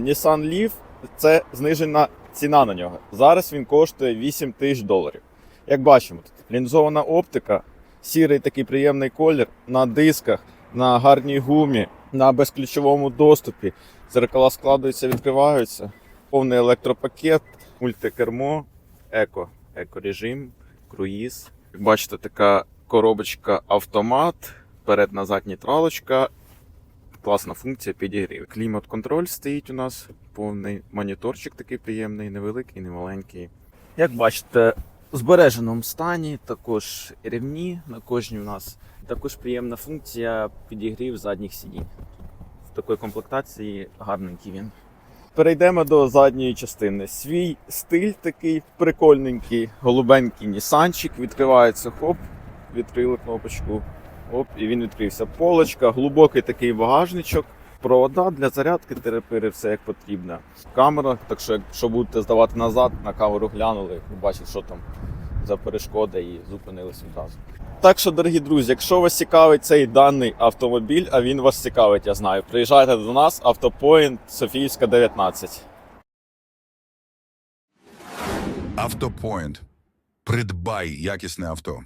Nissan Leaf це знижена ціна на нього. Зараз він коштує 8 тисяч доларів. Як бачимо, тут лінзована оптика, сірий такий приємний колір на дисках, на гарній гумі, на безключовому доступі. Зеркала складаються, відкриваються. Повний електропакет, мультикермо, еко, екорежим, круїз. Як бачите, така коробочка автомат, перед-назад нейтралочка, класна функція підігрів. Клімат-контроль стоїть у нас, повний моніторчик такий приємний, невеликий, немаленький. Як бачите, в збереженому стані, також рівні на кожній у нас. Також приємна функція підігрів задніх сидінь. В такої комплектації гарненький він. Перейдемо до задньої частини. Свій стиль такий прикольненький, голубенький нісанчик, відкривається хоп, відкрили кнопочку. Оп, і він відкрився. Полочка, глибокий такий багажничок, провода для зарядки, терапири, все як потрібно. Камера, так що якщо будете здавати назад, на камеру глянули, бачите, що там за перешкода і зупинились відразу. Так що, дорогі друзі, якщо вас цікавить цей даний автомобіль, а він вас цікавить, я знаю, приїжджайте до нас, Автопоінт Софіївська 19. Автопоінт. Придбай якісне авто.